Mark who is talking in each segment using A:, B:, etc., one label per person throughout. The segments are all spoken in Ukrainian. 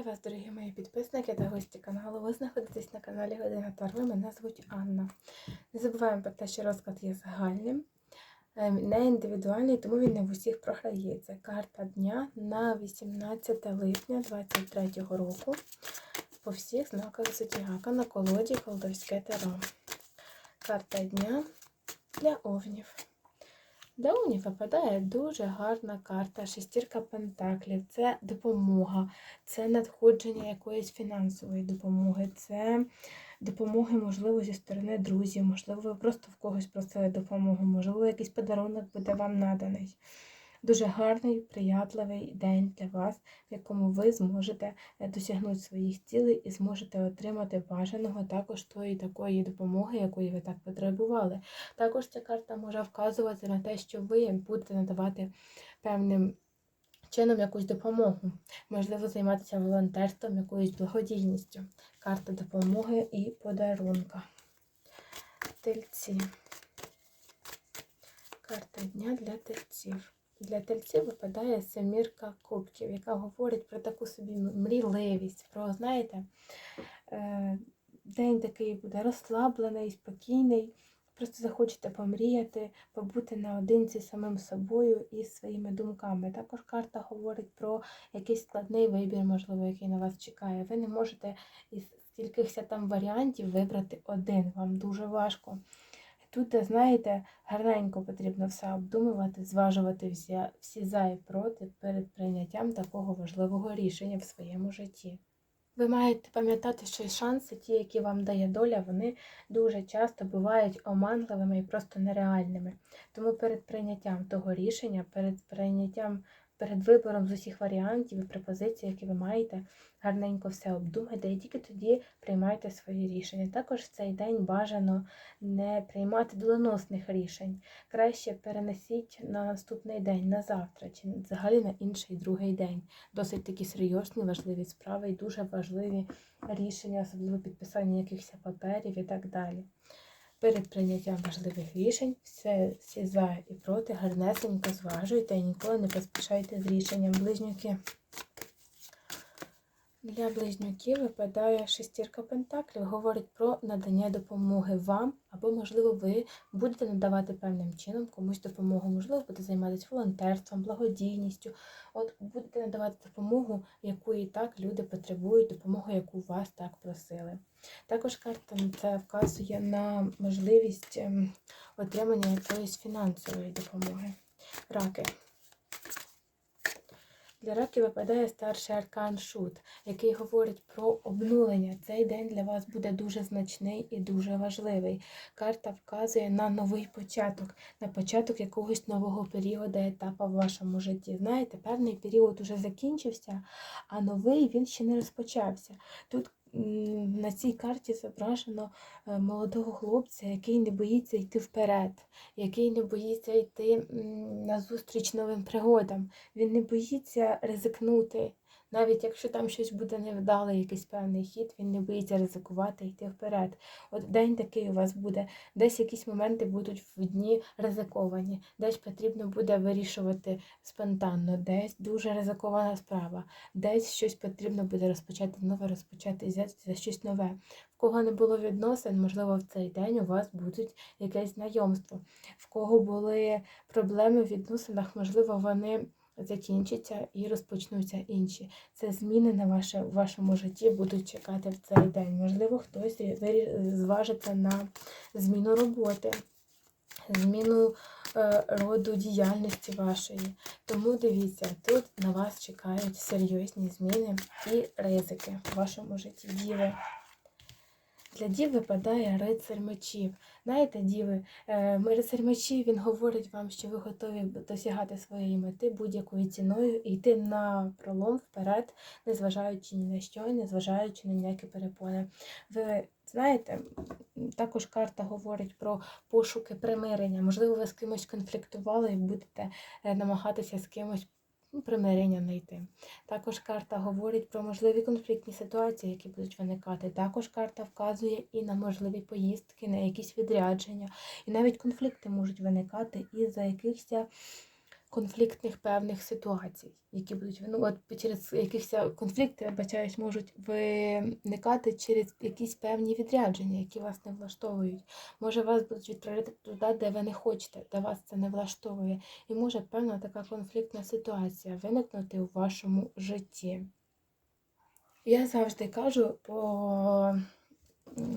A: Вітаю вас, дорогі мої підписники та гості каналу. Ви знаходитесь на каналі Година Тарви. Мене звуть Анна. Не забуваємо про те, що розклад є загальним, ем, не індивідуальний, тому він не в усіх програється. Карта дня на 18 липня 2023 року по всіх знаках зодіака на колоді Колдовське Таро. Карта дня для овнів. Овнів випадає дуже гарна карта, шестірка пентаклів. Це допомога, це надходження якоїсь фінансової допомоги, це допомоги, можливо, зі сторони друзів, можливо, ви просто в когось просили допомогу, можливо, якийсь подарунок буде вам наданий. Дуже гарний, приятливий день для вас, в якому ви зможете е, досягнути своїх цілей і зможете отримати бажаного також тої такої допомоги, якої ви так потребували. Також ця карта може вказувати на те, що ви будете надавати певним чином якусь допомогу, можливо, займатися волонтерством, якоюсь благодійністю. Карта допомоги і подарунка. Тельці. Карта дня для тельців. Для тельців випадає семірка кубків, яка говорить про таку собі мрійливість, про, знаєте, е, день такий буде розслаблений, спокійний. Просто захочете помріяти, побути наодинці самим собою і своїми думками. Також карта говорить про якийсь складний вибір, можливо, який на вас чекає. Ви не можете із кількихось там варіантів вибрати один. Вам дуже важко. Тут, знаєте, гарненько потрібно все обдумувати, зважувати всі, всі за і проти перед прийняттям такого важливого рішення в своєму житті. Ви маєте пам'ятати, що шанси, ті, які вам дає доля, вони дуже часто бувають оманливими і просто нереальними. Тому перед прийняттям того рішення, перед прийняттям перед вибором з усіх варіантів і пропозицій, які ви маєте, гарненько все обдумайте і тільки тоді приймайте свої рішення. Також в цей день бажано не приймати доленосних рішень. Краще перенесіть на наступний день, на завтра, чи взагалі на інший другий день. Досить такі серйозні, важливі справи і дуже важливі рішення, особливо підписання якихось паперів і так далі перед прийняттям важливих рішень все, всі за і проти гарнесенько зважуйте і ніколи не поспішайте з рішенням близнюки. Для близнюків випадає шестірка пентаклів, говорить про надання допомоги вам, або, можливо, ви будете надавати певним чином комусь допомогу, можливо, будете займатися волонтерством, благодійністю. От будете надавати допомогу, яку і так люди потребують, допомогу, яку вас так просили. Також карта це вказує на можливість ем, отримання якоїсь фінансової допомоги. Раки. Для раків випадає старший аркан Шут, який говорить про обнулення. Цей день для вас буде дуже значний і дуже важливий. Карта вказує на новий початок, на початок якогось нового періоду, етапу в вашому житті. Знаєте, певний період уже закінчився, а новий він ще не розпочався. Тут на цій карті зображено е, молодого хлопця, який не боїться йти вперед, який не боїться йти назустріч новим пригодам. Він не боїться ризикнути. Навіть якщо там щось буде невдале, якийсь певний хід, він не боїться ризикувати йти вперед. От день такий у вас буде. Десь якісь моменти будуть в дні ризиковані, десь потрібно буде вирішувати спонтанно, десь дуже ризикована справа, десь щось потрібно буде розпочати нове, розпочати взяти за щось нове. В кого не було відносин, можливо, в цей день у вас будуть якесь знайомство. В кого були проблеми в відносинах, можливо, вони закінчаться і розпочнуться інші. Це зміни на ваше, в вашому житті будуть чекати в цей день. Можливо, хтось зважиться на зміну роботи, зміну е, роду діяльності вашої. Тому дивіться, тут на вас чекають серйозні зміни і ризики в вашому житті. Діви. Для дів випадає рицар мечів. Знаєте, діви, е, рицар мечів він говорить вам, що ви готові досягати своєї мети будь-якою ціною і йти на пролом вперед, незважаючи ні на що, незважаючи на ніякі перепони. Ви знаєте, також карта говорить про пошуки примирення. Можливо, ви з кимось конфліктували і будете е, намагатися з кимось Ну, примирення знайти. Також карта говорить про можливі конфліктні ситуації, які будуть виникати. Також карта вказує і на можливі поїздки, на якісь відрядження. І навіть конфлікти можуть виникати із-за якихось конфліктних певних ситуацій, які будуть ну, от через якихось конфлікти, я бачаюсь, можуть виникати через якісь певні відрядження, які вас не влаштовують. Може, вас будуть відправляти туди, де ви не хочете, де вас це не влаштовує. І може певна така конфліктна ситуація виникнути у вашому житті. Я завжди кажу, по...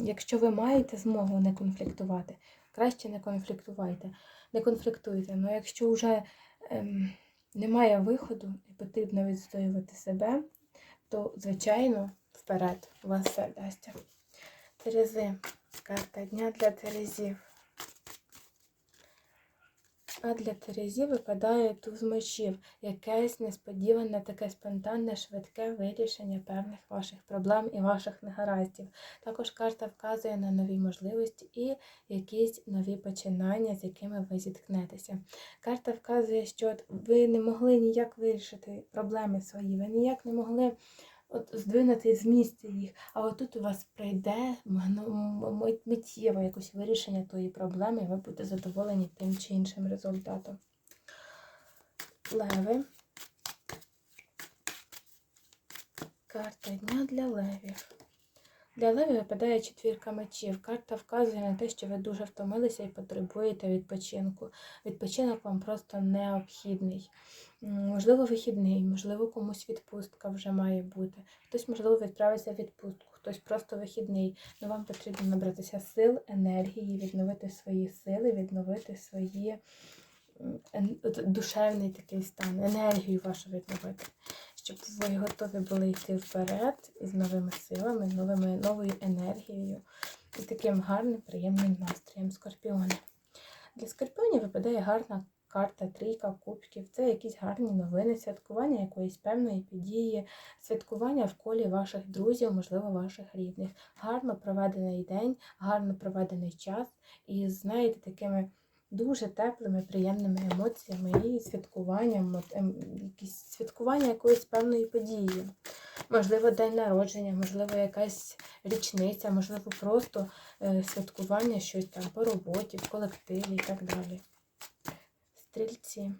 A: якщо ви маєте змогу не конфліктувати, краще не конфліктувайте, не конфліктуйте. Але якщо вже немає виходу і потрібно відстоювати себе, то, звичайно, вперед у вас все вдасться. Терези. Карта дня для Терезів. А для Терезі випадає туз мечів, якесь несподіване, таке спонтанне, швидке вирішення певних ваших проблем і ваших негараздів. Також карта вказує на нові можливості і якісь нові починання, з якими ви зіткнетеся. Карта вказує, що ви не могли ніяк вирішити проблеми свої, ви ніяк не могли от здвинути з місця їх, а отут у вас прийде миттєво якось вирішення тої проблеми, і ви будете задоволені тим чи іншим результатом. Леви. Карта дня для левів. Для левів випадає четвірка мечів. Карта вказує на те, що ви дуже втомилися і потребуєте відпочинку. Відпочинок вам просто необхідний. Можливо, вихідний, можливо, комусь відпустка вже має бути. Хтось, можливо, відправиться в відпустку, хтось просто вихідний. Ну вам потрібно набратися сил, енергії, відновити свої сили, відновити свої душевний такий стан, енергію вашу відновити ви готові були йти вперед із новими силами, новими, новою енергією і таким гарним, приємним настроєм скорпіони. Для скорпіонів випадає гарна карта, трійка кубків. Це якісь гарні новини, святкування якоїсь певної події, святкування в колі ваших друзів, можливо, ваших рідних. Гарно проведений день, гарно проведений час і знаєте, такими дуже теплими, приємними емоціями і святкуванням, ем, якісь святкування якоїсь певної події. Можливо, день народження, можливо, якась річниця, можливо, просто е, святкування щось там по роботі, в колективі і так далі. Стрільці.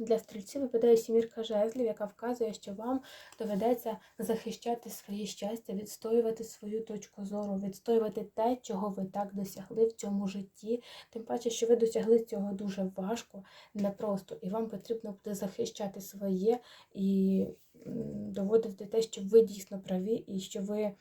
A: Для стрільців випадає сімірка жезлів, яка вказує, що вам доведеться захищати своє щастя, відстоювати свою точку зору, відстоювати те, чого ви так досягли в цьому житті. Тим паче, що ви досягли цього дуже важко, непросто, і вам потрібно буде захищати своє і доводити те, що ви дійсно праві, і що ви,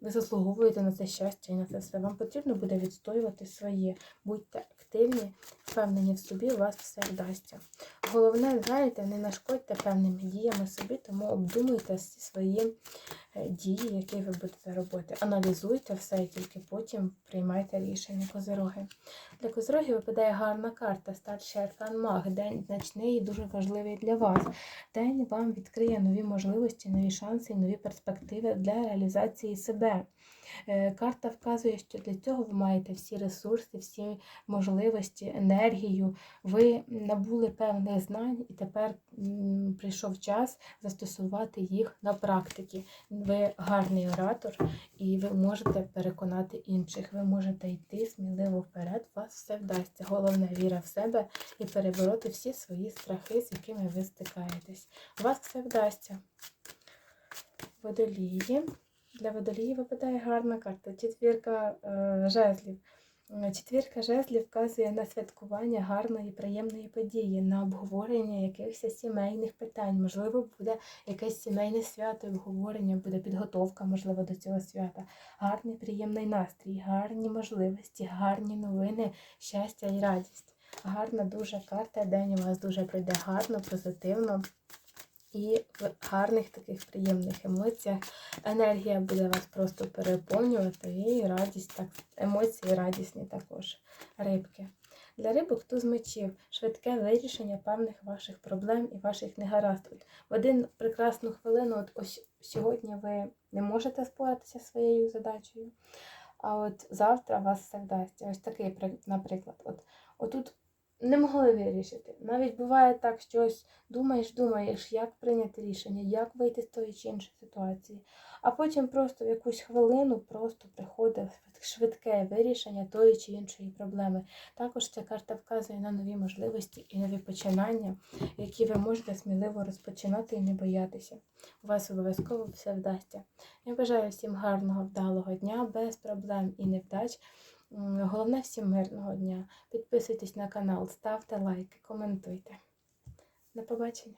A: ви заслуговуєте на це щастя і на це все. Вам потрібно буде відстоювати своє. Будьте активні, впевнені в собі, у вас все вдасться. Головне, знаєте, не нашкодьте певними діями собі, тому обдумуйте всі свої дії, які ви будете робити. Аналізуйте все і тільки потім приймайте рішення козироги. Для козироги випадає гарна карта, старший аркан маг. День значний і дуже важливий для вас. День вам відкриє нові можливості, нові шанси нові перспективи для реалізації себе. Е, Карта вказує, що для цього ви маєте всі ресурси, всі можливості, енергію. Ви набули певних знань, і тепер прийшов час застосувати їх на практиці. Ви гарний оратор, і ви можете переконати інших. Ви можете йти сміливо вперед, вас все вдасться. Головне віра в себе і перебороти всі свої страхи, з якими ви стикаєтесь. У вас все вдасться. Водолії. Для водолії випадає гарна карта. Четвірка е, жезлів. Е, Четвірка жезлів вказує на святкування гарної, приємної події, на обговорення якихось сімейних питань. Можливо, буде якесь сімейне свято, обговорення, буде підготовка, можливо, до цього свята. Гарний, приємний настрій, гарні можливості, гарні новини, щастя і радість. Гарна дуже карта, день у вас дуже пройде гарно, позитивно. І в гарних таких приємних емоціях енергія буде вас просто переповнювати, і радість, так, емоції радісні також. Рибки. Для рибок туз мечів, швидке вирішення певних ваших проблем і ваших негаразд. От В один прекрасну хвилину, от ось сьогодні ви не можете споратися своєю задачею, а от завтра вас все вдасться. Ось такий, наприклад, от, отут не могли вирішити. Навіть буває так, що ось думаєш, думаєш, як прийняти рішення, як вийти з тої чи іншої ситуації. А потім просто в якусь хвилину просто приходить швидке вирішення тої чи іншої проблеми. Також ця карта вказує на нові можливості і нові починання, які ви можете сміливо розпочинати і не боятися. У вас обов'язково все вдасться. Я бажаю всім гарного, вдалого дня, без проблем і невдач. Головне всім мирного дня. Підписуйтесь на канал, ставте лайки, коментуйте. До побачення!